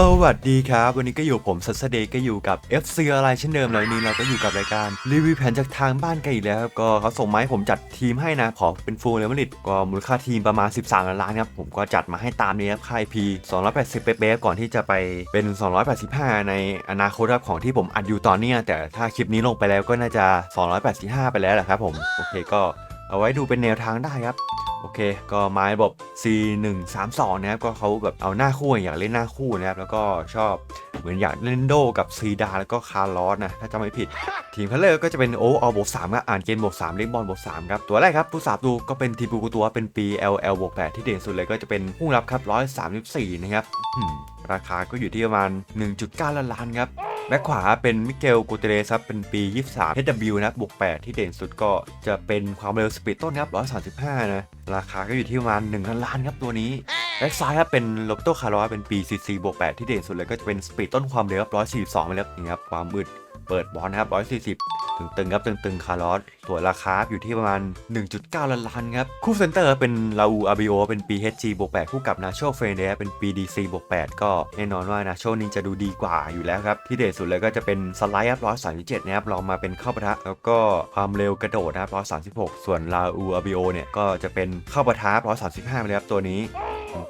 สวัสดีครับ วันนี้ก็อยู่ผมซัสเดย์ก็อยู่กับ FC อะไรเช่นเดิมแล้วนี้เราก็อยู่กับรายการรีวิวแผนจากทางบ้านกันอีกแล้วครับก็เขาส่งมาให้ผมจัดทีมให้นะ ขอเป็นฟูลเลเวลิตก็มูลค่าทีมประมาณ 13 ล้านล้านครับ ผมก็จัดมาให้ตามนี้ครับค่าย P 280 เป๊ะๆก่อนที่จะไปเป็น 285 ในอนาคตครับของที่ผมอัดอยู่ตอนนี้แต่ถ้าคลิปนี้ลงไปแล้วก็น่าจะ 285 ไปแล้วแหละครับผมโอเคก็เอาไว้ดูเป็นแนวทางได้ครับ อเค ก็ไม้แบบ C 1 3 2 นะครับ ก็เขาแบบเอาหน้าคู่อยากเล่นหน้าคู่นะครับ แล้วก็ชอบเหมือนอยากเล่นโดกับซีดาแล้วก็คาร์ลอสนะ ถ้าจำไม่ผิด ทีมคัลเลอร์ก็จะเป็นโอออบวกสามครับอ่านเกมบวกสามเล่นบอลบวกสามครับ ตัวแรกครับผู้สาบดูก็เป็นทีมบูกูตัวเป็นปี LL บวกแปดที่เด่นสุดเลยก็จะเป็นผู้รับครับร้อยสามสิบสี่นะครับ ราคาก็อยู่ที่ประมาณ 1.9 ล้านล้านครับแบ็คขวาเป็นมิเกลกูเตเรสครับเป็นปี 23 HW นะบบวก 8 ที่เด่นสุดก็จะเป็นความเร็วสปีดต้นครับ 135 นะ ราคาก็อยู่ที่ประมาณ1ล้านล้านครับตัวนี้แบ็คซ้ายครับเป็นโลโตคาร์ลอสเป็นปี CC บวก 8 ที่เด่นสุดเลยก็จะเป็นสปีดต้นความเร็วครับ142ไปแล้วนี่ครับความมืดเปิดบอลนะครับ140 ตึงๆครับตึงๆคาร์ลอสส่วราคาอยู่ที่ประมาณ 1.9 ล้านล้านครับ คู่เซนเตอร์เป็นลาอูอาบิโอเป็นปี HG บวก8คู่กับนาโชเฟรนเดเป็นปี DC บวก8ก็แน่นอนว่านาโชนี่จะดูดีกว่าอยู่แล้วครับ ที่เด่นสุดเลยก็จะเป็นสไลด์ครับ137นะครับลองมาเป็นเข้าปะทะแล้วก็ความเร็วกระโดดนะครับ136ส่วนลาอูอาบิโอเนี่ยก็จะเป็นเข้าปะทะ135ไปเลยครับตัวนี้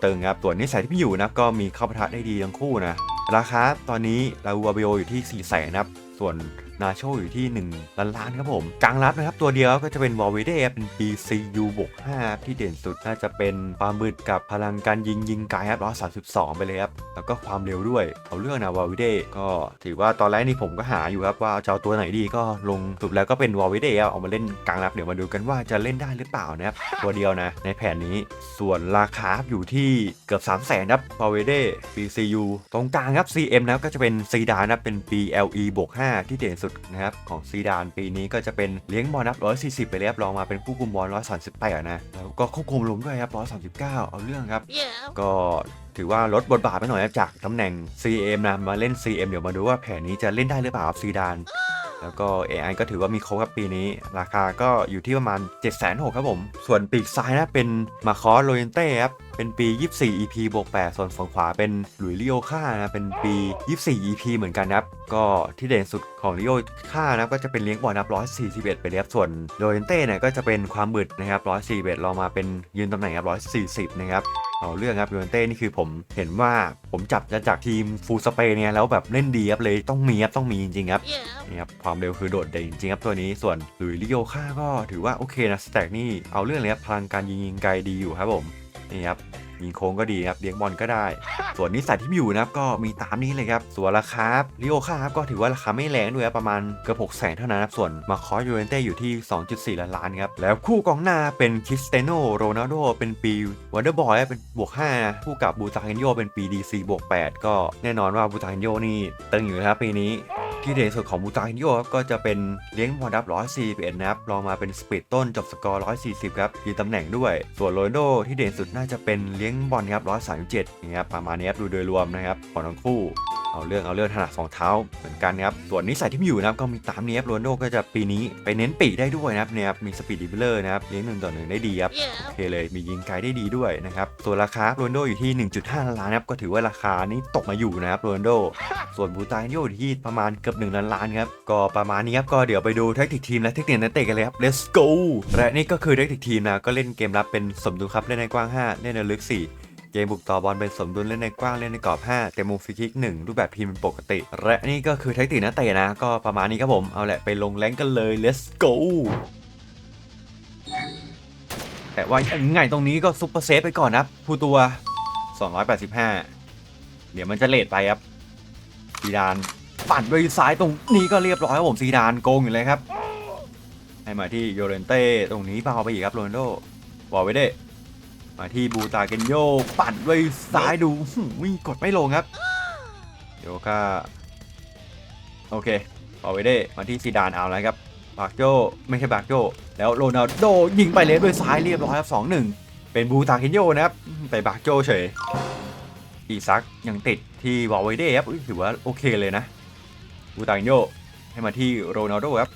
ตึงครับตัวนิสัยที่พี่อยู่นะก็มีเข้าปะทะได้ดีทั้งคู่นะราคาตอนนี้ลาอูอาบิโออยู่ที่4 0 0 0 0นะครับส่วน นาโชอยู่ที่ 1 ล้านล้านครับผม กลางรับนะครับตัวเดียวก็จะเป็นวอลวิเดเป็น BCU บวก5ที่เด่นสุดน่าจะเป็นความมืดกับพลังการยิงยิงไกลครับ132ไปเลยครับ แล้วก็ความเร็วด้วย เอาเรื่องนะวอลวิเดก็ถือว่าตอนแรกนี่ผมก็หาอยู่ครับว่าจะเอาตัวไหนดีก็ลงสุดแล้วก็เป็นวอลวิเดเอามาเล่นกลางรับเดี๋ยวมาดูกันว่าจะเล่นได้หรือเปล่านะครับตัวเดียวนะ ในแผนนี้ส่วนราคาอยู่ที่เกือบ 3 0 0 0 0นครับวอลวิเด BCU ตรงกลางครับ CM นะก็จะเป็นซีดานนะเป็น BLE บวก5ที่เด่นสุดนะครับของซีดานปีนี้ก็จะเป็นเลี้ยงบอลนับ 140 ไปเลยครับลองมาเป็นผู้คุมบอล138นะแล้วก็ควบคุมลมด้วยครับ 139 เอาเรื่องครับ Yeah. ก็ถือว่าลดบทบาทไปหน่อยครับจากตำแหน่ง CM นะมาเล่น CM เดี๋ยวมาดูว่าแผนนี้จะเล่นได้หรือเปล่าครับซีดานแล้วก็ AI ก็ถือว่ามีครบครับปีนี้ ราคาก็อยู่ที่ประมาณ 7 6 0 0 0ครับผม ส่วนปีกซ้ายนะเป็นมาคอสโรเยนเต้ครับ เป็นปี 24 EP บวก8ส่วนฝั่งขวาเป็นหลุยส์ลิโอค่านะเป็นปี 24 EP เหมือนกันนะครับก็ที่เด่นสุดของลิโอค่านะก็จะเป็นเลี้ยงบอลนับ 141 ไปเลยครับส่วนโรเยนเต้เนี่ยก็จะเป็นความบึดนะครับ 141ลองมาเป็นยืนตำแหน่งครับ140 นะครับเอาเรื่องครับยูเวนเต้นี่คือผมเห็นว่าผมจับจะจากทีมฟูลสเปนเนี่ยแล้วแบบเล่นดีครับเลยต้องมีครับต้องมีจริงๆครับ Yeah. นี่ครับความเร็วคือโดดเด่นจริงๆครับตัวนี้ส่วนหลุยส์ลิโอค่าก็ถือว่าโอเคนะสแต็กนี่เอาเรื่องเลยครับพลังการยิงยิงไกลดีอยู่ครับผม นี่ครับ ยิงโค้งก็ดีครับเลี้ยงบอลก็ได้ ส่วนนิสัยที่มีอยู่นะครับก็มีตามนี้เลยครับ ส่วนราคาลิโอค่าครับก็ถือว่าราคาไม่แรงด้วยประมาณเกือบ6 0 0 0 0เท่านั้นครับส่วนมาคอสยูเวนเต้อยู่ที่ 2.4 ล้านล้านครับแล้วคู่กองหน้าเป็นคริสเตโนโรนัลโดเป็นปีวันเดอร์บอยเป็นบวก5คู่กับบูตาเฮนโยเป็นปี DC บวก8ก็แน่นอนว่าบูตาเฮนโยนี่ตึงอยู่นะครับปีนี้ที่เด่นสุดของบูตาฮิโยครับก็จะเป็นเลี้ยงบอลดับ141นะครับลองมาเป็นสปีดต้นจบสกอร์140ครับยืนตำแหน่งด้วย ส่วนโรนลโดที่เด่นสุดน่าจะเป็นเลี้ยงบอลครับ137นี่ครับประมาณนี้ครับดูโดยรวมนะครับของทั้งคู่ เอาเรื่องเอาเรื่องถนัดสองเท้าเหมือนกันครับส่วนนิสัยที่มีอยู่นะครับก็มีตามนี้ครับโรนลโดก็จะปีนี้ไปเน้นปีกได้ด้วยนะครับเนี่ยครับมีสปีดดิบเลอร์นะครับเลี้ยงหนึ่งต่อหนึ่งได้ดีครับ Yeah. โอเคเลยมียิงไกลได้ดีด้วยนะครับส่วนราคาโรนลโดอยู่ที่ 1.5 ล้านนะครับก็ถือว่าราคานี้ตกมาอยู่นะครับโรนลโด ส่วนบูตาโยอยู่ที่ประมาณเกือบ1ล้านล้านครับก็ประมาณนี้ครับก็เดี๋ยวไปดูแท็กติกทีมและเทคนิคนักเตะกันเลยครับ let's go และนี่ก็คือแท็กติกทีมนะก็เล่นเกมรับเป็นสมดุลครับเล่นในกว้าง 5 เล่นในลึก 4 เกมบุกต่อบอลเป็นสมดุลเล่นในกว้างเล่นในกรอบ 5 เต็มมุมฟรีคิก 1 รูปแบบทีมเป็นปกติ และนี่ก็คือแท็กติกนักเตะนะ ก็ประมาณนี้ครับผม เอาแหละไปลงแรงกันเลย let's go แต่ว่าไงตรงนี้ก็ซุปเปอร์เซฟไปก่อนนะครับผู้ตัว 285 เดี๋ยวมันจะเลทไปครับซีดานปั่นด้วยซ้ายตรงนี้ก็เรียบร้อยครับผมซีดานโกงอยู่เลยครับให้มาที่โยเรนเต้ตรงนี้เบาไปอีกครับโรนโดบอลไว้ได้ มาที่บูตาเกนโยปั่นด้วยซ้ายดูมวิ่งกดไม่ลงครับโยกาโอเคบอลไว้ได้มาที่ซีดานเอาแล้วครับบากโจไม่ใช่บากโจแล้วโรนัลโดยิงไปเลยด้วยซ้ายเรียบร้อยครับสองหนึ่งเป็นบูตาเกนโยนะครับไปบากโจเฉยอีซักยังติดที่วอลไวเดย์ครับถือว่าโอเคเลยนะบูตาเกนโยให้มาที่โรนัลโดครับ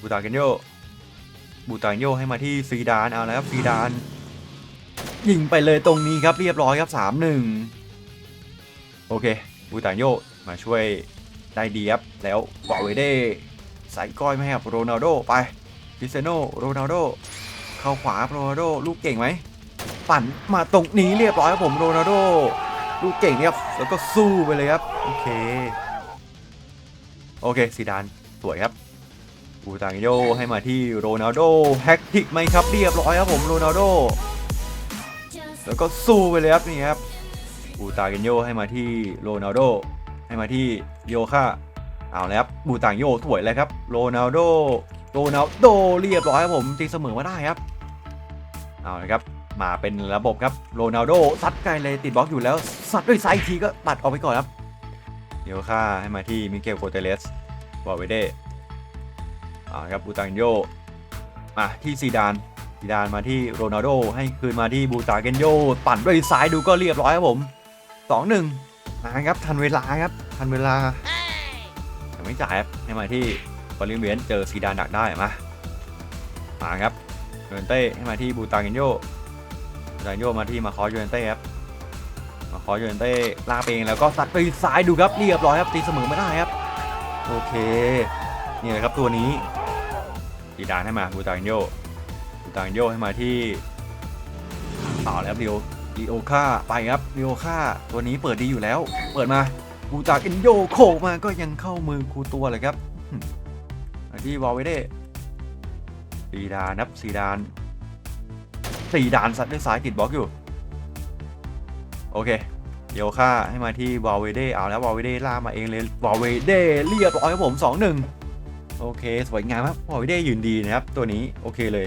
บูตาเกนโยบูตาเกนโยให้มาที่ซีดานเอาแล้วครับซีดาน ยิงไปเลยตรงนี้ครับเรียบร้อยครับสามหนึ่งโอเคบูตานโยมาช่วยได้ดีครับแล้วบอเวเด้ใส่ก้อยไหมครับโรนัลโดไปคริเตียโนโรนัลโดเข้าขวาโรนัลโดลูกเก่งไหมปั่นมาตรงนี้เรียบร้อยครับผมโรนัลโดลูกเก่งเนี่ยครับแล้วก็สู้ไปเลยครับโอเคโอเคซีดานสวยครับบูตานโยให้มาที่โรนัลโดแฮกทิกไหมครับเรียบร้อยครับผมโรนัลโด แล้วก็สู้ไปเลยครับนี่ครับบูตาเกนโยให้มาที่โรนัลโดให้มาที่โยค่าเอาแล้วครับบูตางโยสวยเลยครับโรนัลโดโรนัลโดเรียบร้อยครับผมตีเสมอมาได้ครับเอาละครับมาเป็นระบบครับโรนัลโดซัดไกลเลยติดบล็อกอยู่แล้วซัดด้วยไซด์ทีก็ปัดออกไปก่อนครับโยค่าให้มาที่มิเกลโคเตเลสบอเวเดเอาครับบูตาเกนโยมาที่ซีดาน ซีดานมาที่โรนัลโดให้คืนมาที่บูตาเกนโยปั่นด้วยซ้ายดูก็เรียบร้อยครับผมสองหนึ่งนะครับทันเวลาครับทันเวลายังไม่จ่ายครับให้มาที่บอลลิเวียนเจอซีดานดักได้มามาครับโยเนเต้ให้มาที่บูตาเกนโยบูตาเกนโยมาที่มาคอสโยเนเต้ครับมาคอสโยเนเต้ลากเองแล้วก็สัดไปซ้ายดูครับเรียบร้อยครับตีเสมอไม่ได้ครับโอเคนี่เลยครับตัวนี้ซีดานให้มาบูตาเกนโย ตาเกนโยให้มาที่ต่อแล้วเดียวดีโอค่าไปครับดีโอค่าตัวนี้เปิดดีอยู่แล้ว เปิดมาบูจากอินโยโขกมาก็ยังเข้ามือครูตัวเลยครับที่วอลเวเด้สีดานนับสีดานสีดานสัตว์ด้วยซ้ายติดบล็อกอยู่ โอเคดีโอค่าให้มาที่วอลเวเด้เอาแล้ววอลเวเด้ล่ามาเองเลยวอลเวเด้เรียบร้อยครับผม2-1โอเค สวยงามครับวอลเวเด้ยืนดีนะครับ ตัวนี้โอเคเลย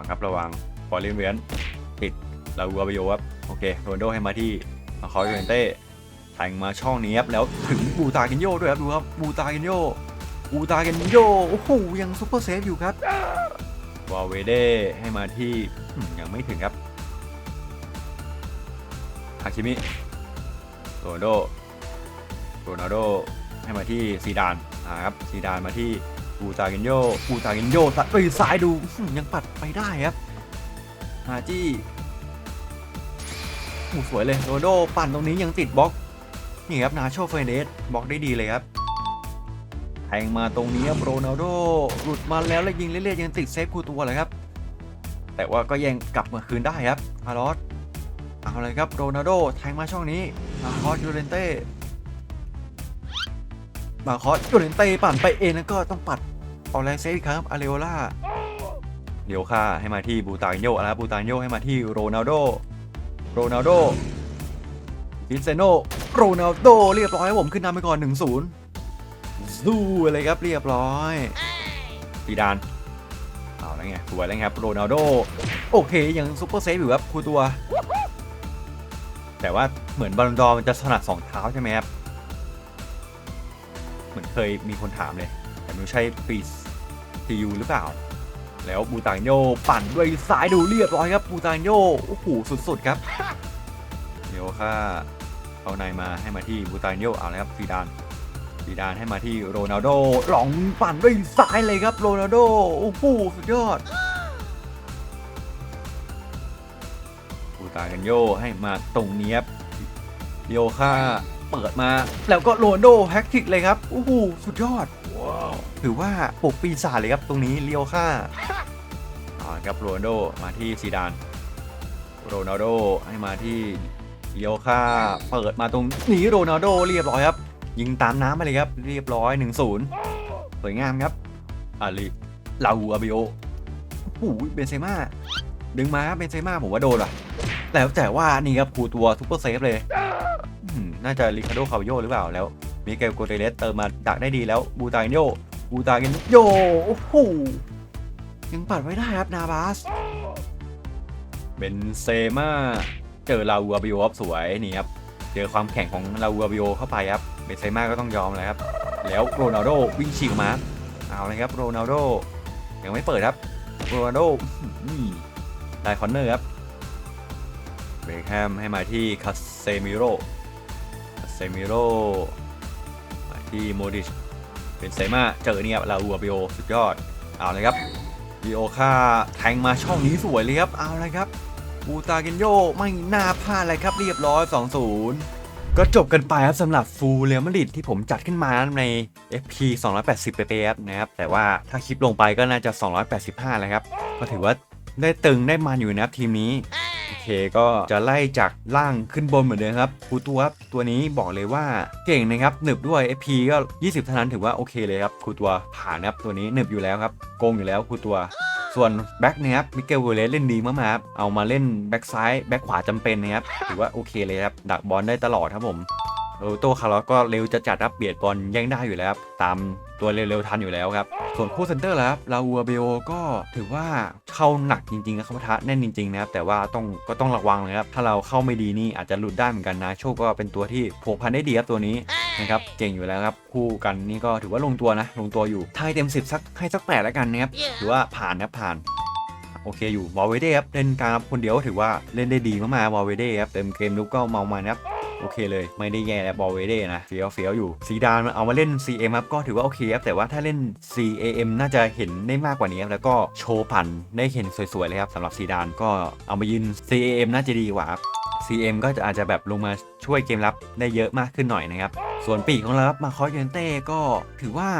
วังครับระวังฟอร์เรนเวียนลาอูอาบโยครับโอเคโรนโดให้มาที่มาคอยเรนเต้แทงมาช่องนี้ครับแล้วถึงบูตาเกนโยด้วยครับดูครับบูตาเกนโยบูตาเกนโยโอ้โหยังซุปเปอร์เซฟอยู่ครับวาเวเด้ให้มาที่ยังไม่ถึงครับฮาคิมิโรนโดโรนัลโดให้มาที่ซีดานอ่าครับซีดานมาที่ บูตาเกนโยบูตาเกนโยตัดไปซ้ายดูยังปัดไปได้ครับฮาจี้โอ้โหสวยเลยโรนลโดปั่นตรงนี้ยังติดบล็อกนี่ครับนาโชเฟเดสบล็อกได้ดีเลยครับแทงมาตรงนี้ครับโรนัลโดหลุดมาแล้วแล้วยิงเรื่อยๆยังติดเซฟคู่ตัวเลยครับ แต่ว่าก็ยังกลับมาคืนได้ครับอารอสเอาเลยครับโรนัลโดแทงมาช่องนี้มาคอสยูเรนเต้มาคอสยูเรนเต้ปั่นไปเองแล้วก็ต้องปัด ออกแรงเซฟอีกครั้งครับอาเรโอล่าเดี๋ยวค่าให้มาที่บูตานโยแล้วบูตานโยให้มาที่โรนัลโดโรนัลโดคิเซโนโรนัลโดเรียบร้อยผมขึ้นนำไปก่อน1-0สู้เลยครับเรียบร้อยซีดานเอาแล้วไงสวยแล้วครับโรนัลโดโอเคยังซุปเปอร์เซฟอยู่ครับครูตัว แต่ว่าเหมือนบอลลอนดอร์มันจะถนัดสองเท้าใช่ไหมครับ เหมือนเคยมีคนถามเลย แต่ไม่ใช่ปี ซียูหรือเปล่า แล้วบูตานโยปั่นด้วยซ้ายดูเรียบร้อยครับบูตานโยโอ้โหสุดๆครับ เดี๋ยวค่าเอาในมาให้มาที่บูตานโยเอาแล้วครับซีดานซีดานให้มาที่โรนัลโดหลองปั่นด้วยซ้ายเลยครับโรนัลโดโอ้โหสุดยอดบูตานโยให้มาตรงนี้ครับโยค่าเปิดมาแล้วก็โรนัลโดแฮกทิกเลยครับโอ้โหสุดยอด ถือว่าปลุกปีศาจเลยครับตรงนี้เลียวค่าอ่าครับโรนัลโดมาที่ซีดานโรนัลโดให้มาที่เลียวค่าเปิดมาตรงนี้โรนัลโดเรียบร้อยครับ ยิงตามน้ำมาเลยครับ เรียบร้อย1-0สวยงามครับอาลีลาอูอาบิโอโอ้โหเบนเซม่าดึงมาครับเบนเซม่าผมว่าโดนว่ะแล้วแต่ว่านี่ครับคูตัวซุปเปอร์เซฟเลยน่าจะริคาโดคาวิโยหรือเปล่าแล้วมิเกลโกเตเลสเติมมาดักได้ดีแล้วบูตานโย บูตาเกนโยโอ้โหยังปัดไว้ได้ครับนาบาสเบนเซม่าเจอลาอูอาบิโอครับสวยนี่ครับเจอความแข็งของลาอูอาบิโอเข้าไปครับเบนเซม่าก็ต้องยอมเลยครับ แล้วโรนัลโดวิ่งฉีกมาเอาเลยครับโรนัลโดยังไม่เปิดครับโรนัลโดอื้อหือได้คอนเนอร์ครับเบคแฮมให้มาที่คาเซมิโรคาเซมิโรมาที่โมดิช เป็นเซมาเจอเนี่ยลาอูอาบิโอสุดยอด เอาเลยครับดีโอค่าแทงมาช่องนี้สวยเลยครับ เอาเลยครับบูตาเกนโยไม่น่าพลาดเลยครับเรียบร้อย 2-0 ก็จบกันไปครับสำหรับฟูเรอัลมาริดที่ผมจัดขึ้นมาใน FP 280 ppf นะครับ แต่ว่าถ้าคลิปลงไปก็น่าจะ 285 แล้วครับ ก็ถือว่าได้ตึงได้มันอยู่นะครับทีมนี้ ก็จะไล่จากล่างขึ้นบนเหมือนเดิมครับคูตัวตัวนี้บอกเลยว่าเก่งนะครับหนึบด้วย FP ก็ 20เท่านั้นถือว่าโอเคเลยครับคูตัวผ่านนะครับตัวนี้หนึบอยู่แล้วครับโกงอยู่แล้วคูตัวส่วนแบ็กนะครับมิเกลเวเลสเล่นดีมากๆครับเอามาเล่นแบ็กซ้ายแบ็กขวาจำเป็นนะครับถือว่าโอเคเลยครับดักบอลได้ตลอดครับผม โรโตคาร์ลอสก็เร็วจะจัดรับเบียดบอลแย่งได้อยู่แล้วครับตามตัวเร็วๆทันอยู่แล้วครับ ส่วนคู่เซนเตอร์แล้วครับลาอูเบโอก็ถือว่าเข้าหนักจริงๆนะครับปะทะแน่นจริงๆนะครับแต่ว่าต้องก็ต้องระวังเลยครับถ้าเราเข้าไม่ดีนี่อาจจะหลุดได้เหมือนกันนะ โชคก็เป็นตัวที่ผูกพันได้ดีครับตัวนี้นะครับเก่งอยู่แล้วครับคู่กันนี่ก็ถือว่าลงตัวนะ ลงตัวอยู่ถ้าให้เต็ม 10 สักให้สักแปดแล้วกันนะครับถือว่าผ่านนะครับผ่านโอเคอยู่วอลเวเดครับเล่นกลางครับคนเดียวก็ถือว่าเล่นได้ดีมากๆวอลเวเดครับเต็มเกมลุกก็เมามานะครับ โอเคเลย ไม่ได้แย่แล้วบอลเวเดนะเฟี้ยวเฟี้ยวอยู่ซีดานเอามาเล่น CM ครับก็ถือว่าโอเคครับแต่ว่าถ้าเล่น CAM น่าจะเห็นได้มากกว่านี้ครับแล้วก็โชว์ผันได้เห็นสวยๆเลยครับสำหรับซีดานก็เอามายืน CAM น่าจะดีกว่าครับ CM ก็จะอาจจะแบบลงมาช่วยเกมรับได้เยอะมากขึ้นหน่อยนะครับส่วนปีกของเราครับมาคอสเยนเต้ก็ถือว่า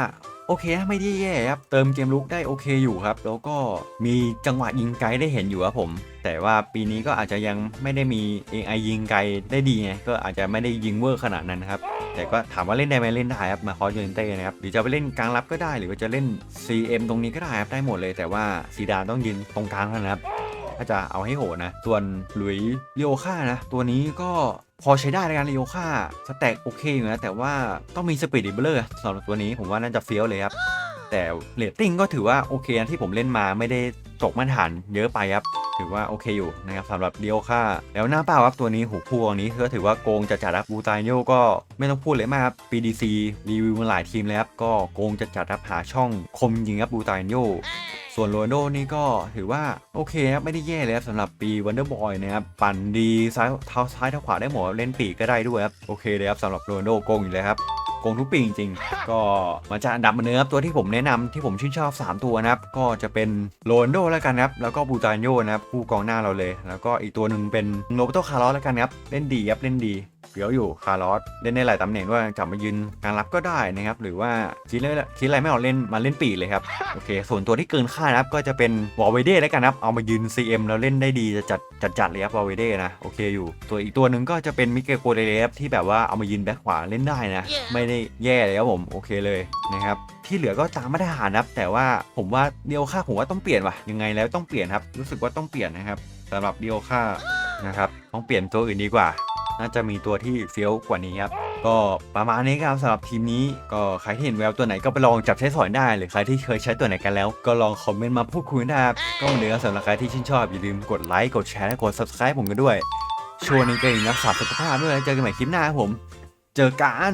โอเคไม่ได้แย่ครับ เติมเกมลุกได้โอเคอยู่ครับ แล้วก็มีจังหวะยิงไกลได้เห็นอยู่ครับผม แต่ว่าปีนี้ก็อาจจะยังไม่ได้มี AI ยิงไกลได้ดีไงก็อาจจะไม่ได้ยิงเวอร์ขนาดนั้นครับแต่ก็ถามว่าเล่นได้ไหมเล่นได้ครับมาคอสยูเนเต้นะครับหรือจะไปเล่นกลางรับก็ได้ หรือว่าจะเล่น CM ตรงนี้ก็ได้ครับได้หมดเลย แต่ว่าซีดานต้องยืนตรงกลางเท่านั้นครับ ถ้าจะเอาให้โหดนะ ส่วนหลุยเลีโอค่านะ ตัวนี้ก็พอใช้ได้ในการลีโอค่าสแต็กโอเคอยู่นะ แต่ว่าต้องมีสปีดดิเบลเลอร์สำหรับตัวนี้ผมว่าน่าจะเฟี้ยวเลยครับ แต่เรตติ้งก็ถือว่าโอเคนะที่ผมเล่นมาไม่ได้ตกมาตรฐานเยอะไปครับถือว่าโอเคอยู่นะครับสำหรับเดียวค่า แล้วหน้าเป้าครับตัวนี้หูพวงนี้ก็ถือว่าโกงจะจัดรับบูตายโยก็ไม่ต้องพูดเลยมากครับ PDC รีวิวมาหลายทีมเลยครับก็โกงจะจัดรับหาช่องคมยิงครับบูตายโย ส่วนโรนโดนี่ก็ถือว่าโอเคครับไม่ได้แย่เลยครับสำหรับปีวันเดอร์บอยนะครับปั่นดีซ้ายเท้าซ้ายเท้าขวาได้หมดเล่นปีกก็ได้ด้วยครับโอเคเลยครับสำหรับโรนโดโกงอยู่เลยครับโกงทุกปีจริงๆ ก็มาจากอันดับมาเนื้อครับตัวที่ผมแนะนำที่ผมชื่นชอบ 3 ตัวนะครับ ก็จะเป็นโรนโดแล้วกันครับ แล้วก็บูตานโยนะครับผู้กองหน้าเราเลย แล้วก็อีกตัวหนึ่งเป็นโรเบโตคาร์ลอแล้วกันครับ เล่นดีครับ เล่นดี เดี๋ยวอยู่คาร์ลอสเล่นได้หลายตำแหน่งด้วยจับมายืนกลางรับก็ได้นะครับ หรือว่าคิดอะไรคิดอะไรไม่ออกเล่นมาเล่นปีกเลยครับโอเค ส่วนตัวที่เกินคาดนะครับก็จะเป็นวอลเวเดแล้วกันนะครับเอามายืน CM แล้วเล่นได้ดีจะจัดจัดจัดเลยครับวอลเวเดนะโอเคอยู่ ตัวอีกตัวหนึ่งก็จะเป็นมิเกลโกเดเลฟที่แบบว่าเอามายืนแบ็คขวาเล่นได้นะ ไม่ได้แย่เลยครับผมโอเคเลยนะครับที่เหลือก็ตามมาตรฐานนะครับ แต่ว่าผมว่าเดียวค่าผมว่าต้องเปลี่ยนว่ะยังไงแล้วต้องเปลี่ยนครับ รู้สึกว่าต้องเปลี่ยนนะครับสำหรับเดียวค่านะครับต้องเปลี่ยนตัวอื่นดีกว่า น่าจะมีตัวที่เฟี้ยวกว่านี้ครับก็ประมาณนี้ครับสำหรับทีมนี้ก็ใครที่เห็นแววตัวไหนก็ไปลองจับใช้สอยได้ หรือใครที่เคยใช้ตัวไหนกันแล้ว ก็ลองคอมเมนต์มาพูดคุยได้ครับก็เหมือนเดิมสำหรับใครที่ชื่นชอบอย่าลืมกดไลค์กดแชร์และกด subscribe ผมกันด้วยช่วงนี้ก็ยังรักษาสุขภาพด้วยแล้วเจอกันใหม่คลิปหน้าครับผม เจอกัน